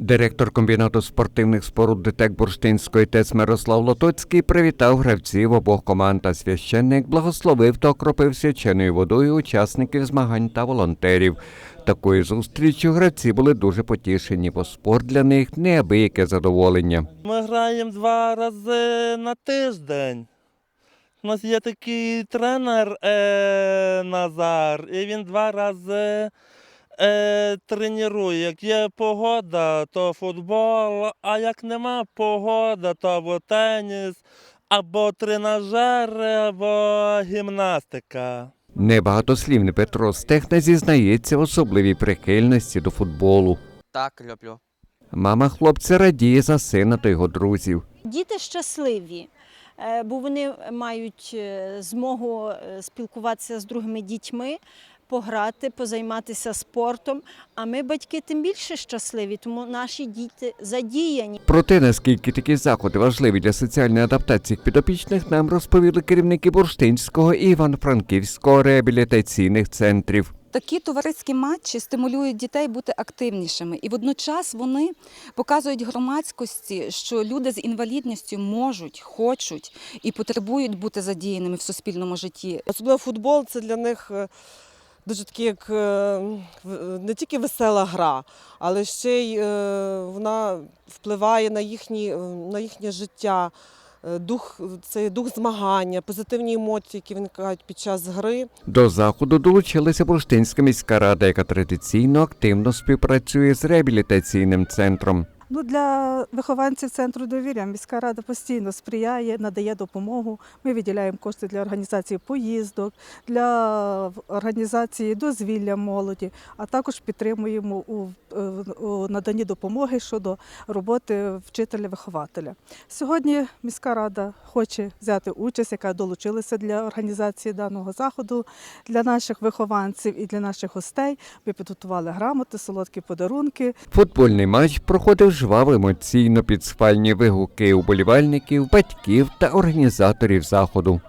Директор комбінату спортивних споруд ДТЕК Бурштинської ТЕЦ Мирослав Лотоцький привітав гравців обох команд, а священник благословив та окропив свяченою водою учасників змагань та волонтерів. Такою зустрічю гравці були дуже потішені, бо спорт для них неабияке задоволення. Ми граємо два рази на тиждень. У нас є такий тренер е, Назар, і він два рази е, тренує. Як є погода, то футбол, а як нема погода, то або теніс, або тренажери, або гімнастика. Небагатослівний Петро Стехна зізнається в особливій прихильності до футболу. Так, люблю. Мама хлопця радіє за сина та його друзів. Діти щасливі, е, бо вони мають е, змогу е, спілкуватися з другими дітьми, пограти, позайматися спортом. А ми, батьки, тим більше щасливі, тому наші діти задіяні. Про те, наскільки такі заходи важливі для соціальної адаптації підопічних, нам розповіли керівники Бурштинського і Івано-Франківського реабілітаційних центрів. Такі товариські матчі стимулюють дітей бути активнішими, і водночас вони показують громадськості, що люди з інвалідністю можуть, хочуть і потребують бути задіяними в суспільному житті. Особливо футбол це для них е, дуже такі, як е, не тільки весела гра, але ще й е, вона впливає на, їхні, е, на їхнє життя. Дух, це дух змагання, позитивні емоції, які виникають під час гри. До заходу долучилася Бурштинська міська рада, яка традиційно активно співпрацює з реабілітаційним центром. Ну, для вихованців центру довір'я міська рада постійно сприяє, надає допомогу. Ми виділяємо кошти для організації поїздок, для організації дозвілля молоді, а також підтримуємо у, е, у наданні допомоги щодо роботи вчителя-вихователя. Сьогодні міська рада хоче взяти участь, яка долучилася для організації даного заходу для наших вихованців і для наших гостей. Ми підготували грамоти, солодкі подарунки. Футбольний матч проходив жваво емоційно підсхвальні вигуки уболівальників, батьків та організаторів заходу.